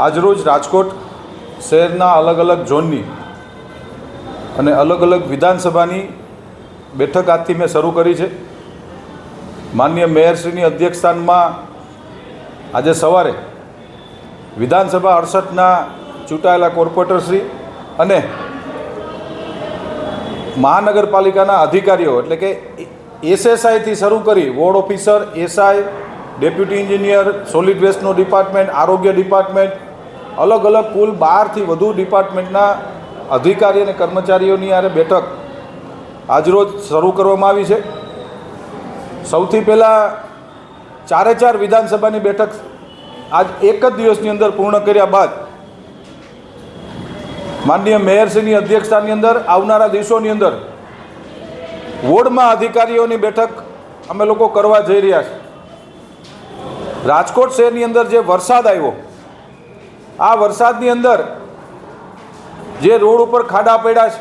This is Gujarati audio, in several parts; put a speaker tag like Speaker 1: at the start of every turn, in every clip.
Speaker 1: આજરોજ રાજકોટ શહેરના અલગ અલગ ઝોનની અને અલગ અલગ વિધાનસભાની બેઠક આજથી મેં શરૂ કરી છે. માન્ય મેયરશ્રીની અધ્યક્ષસ્થાનમાં આજે સવારે વિધાનસભા અડસઠના ચૂંટાયેલા કોર્પોરેટરશ્રી અને મહાનગરપાલિકાના અધિકારીઓ, એટલે કે એસએસઆઈથી શરૂ કરી ward officer, SI deputy engineer solid વેસ્ટનું department આરોગ્ય ડિપાર્ટમેન્ટ અલગ અલગ કુલ બારથી વધુ ડિપાર્ટમેન્ટના અધિકારી અને કર્મચારીઓની આરે બેઠક આજરોજ શરૂ કરવામાં આવી છે. સૌથી પહેલાં ચારે ચાર વિધાનસભાની બેઠક આજ એક જ દિવસની અંદર પૂર્ણ કર્યા બાદ માનનીય મેયરશ્રીની અધ્યક્ષતાની અંદર આવનારા દિવસોની અંદર વોર્ડમાં અધિકારીઓની બેઠક અમે લોકો કરવા જઈ રહ્યા છીએ. રાજકોટ શહેરની અંદર જે વરસાદ આવ્યો, આ વરસાદની અંદર જે રોડ ઉપર ખાડા પડ્યા છે,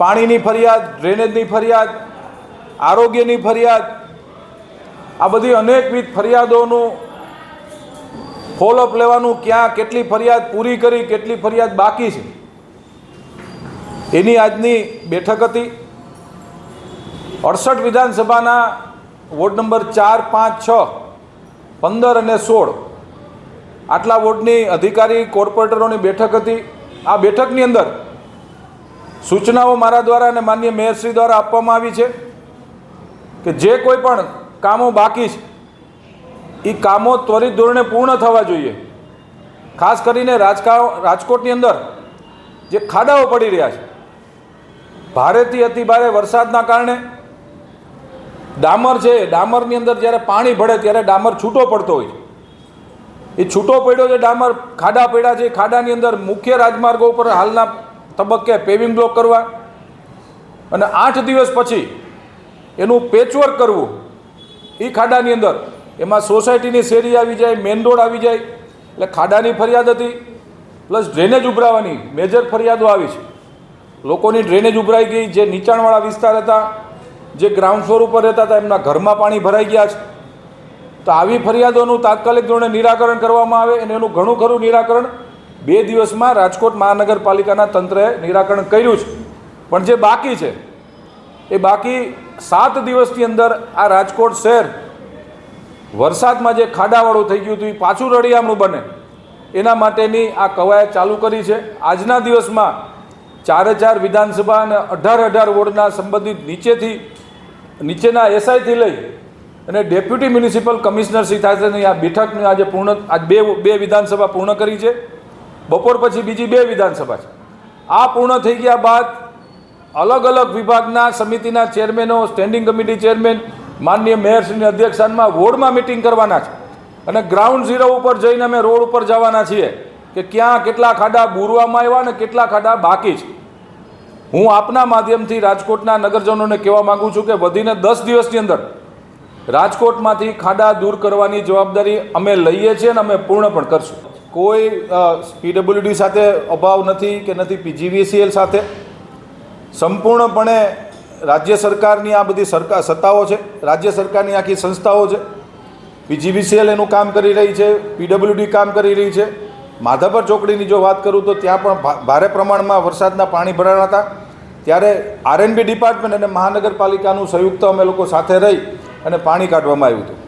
Speaker 1: પાણીની ફરિયાદ, ડ્રેનેજની ફરિયાદ, આરોગ્યની ફરિયાદ, આ બધી અનેકવિધ ફરિયાદોનું ફોલોઅપ લેવાનું ક્યાં કેટલી ફરિયાદ પૂરી કરી, કેટલી ફરિયાદ બાકી છે. એની આજની બેઠક હતી. અડસઠ વિધાનસભાના વોર્ડ નંબર ચાર, પાંચ, છ પંદર અને સોળ. આટલા વોર્ડની અધિકારી, કોર્પોરેટરોની બેઠક હતી. આ બેઠકની અંદર સૂચનાઓ મારા દ્વારા અને માન્ય મેયરશ્રી દ્વારા આપવામાં આવી છે કે જે કોઈ પણ કામો બાકી છે એ કામો ત્વરિત ધોરણે પૂર્ણ થવા જોઈએ. ખાસ કરીને રાજકા રાજકોટની અંદર જે ખાડાઓ પડી રહ્યા છે. ભારેથી અતિભારે વરસાદના કારણે ડામર છે, ડામરની અંદર જ્યારે પાણી ભળે ત્યારે ડામર છૂટો પડતો હોય. એ છૂટો પડ્યો છે, ડામર ખાડા પડ્યા છે, ખાડાની અંદર મુખ્ય રાજમાર્ગો ઉપર હાલના તબક્કે પેવિંગ બ્લોક કરવા અને આઠ દિવસ પછી એનું પેચવર્ક કરવું. એ ખાડાની અંદર. એમાં સોસાયટીની શેરી આવી જાય મેઇન રોડ આવી જાય, એટલે ખાડાની ફરિયાદ હતી પ્લસ ડ્રેનેજ ઉભરાવાની મેજર ફરિયાદો આવી છે. લોકોની ડ્રેનેજ ઉભરાઈ ગઈ, જે નીચાણવાળા વિસ્તાર હતા જે ગ્રાઉન્ડ ફ્લોર ઉપર રહેતા હતા, એમના ઘરમાં પાણી ભરાઈ ગયા છે. તો આવી ફરિયાદોનું તાત્કાલિક ધોરણે નિરાકરણ કરવામાં આવે અને એનું ઘણું ખરું નિરાકરણ બે દિવસમાં રાજકોટ મહાનગરપાલિકાના તંત્રએ નિરાકરણ કર્યું છે. પણ જે બાકી છે, એ બાકી સાત દિવસની અંદર આ રાજકોટ શહેર વરસાદમાં જે ખાડાવાળું થઈ ગયું હતું, એ પાછું રળિયામણું બને. એના માટેની આ કવાયત ચાલુ કરી છે. આજના દિવસમાં ચારે ચાર વિધાનસભા અને અઢાર અઢાર વોર્ડના સંબંધિત નીચેથી નીચેના એસઆઈથી લઈ અને ડેપ્યુટી મ્યુનિસિપલ કમિશનર શ્રી થાસેની આ બેઠકની આજે પૂર્ણ આજ બે બે વિધાનસભા પૂર્ણ કરી છે. બપોર પછી બીજી બે વિધાનસભા છે. આ પૂર્ણ થઈ ગયા બાદ અલગ અલગ વિભાગના સમિતિના ચેરમેનો, સ્ટેન્ડિંગ કમિટી ચેરમેન, માનનીય મેયરશ્રીની અધ્યક્ષસ્થાનમાં વોર્ડમાં મિટિંગ કરવાના છે. અને ગ્રાઉન્ડ ઝીરો ઉપર જઈને અમે રોડ ઉપર જવાના છીએ કે ક્યાં કેટલા ખાડા, બુરવામાં આવ્યા અને કેટલા ખાડા બાકી છે. હું આપના માધ્યમથી રાજકોટના નગરજનોને કહેવા માગું છું કે વધીને દસ દિવસની અંદર રાજકોટમાંથી ખાડા દૂર કરવાની જવાબદારી અમે લઈએ છીએ અને અમે પૂર્ણ પણ કરશું. કોઈ પીડબ્લ્યુડી સાથે અભાવ નથી કે નથી, પીજીવીસીએલ સાથે. સંપૂર્ણપણે રાજ્ય સરકારની આ બધી સરકાર સત્તાઓ છે, રાજ્ય સરકારની આખી સંસ્થાઓ છે. પીજીવીસીએલ એનું કામ કરી રહી છે, પીડબ્લ્યુડી કામ કરી રહી છે. માધાપર ચોકડીની જો વાત કરું તો ત્યાં પણ ભારે પ્રમાણમાં વરસાદના પાણી ભરાણા હતા. ત્યારે આરએનબી ડિપાર્ટમેન્ટ અને મહાનગરપાલિકાનું સંયુક્ત અમે લોકો સાથે રહી અને પાણી કાઢવામાં આવ્યું હતું.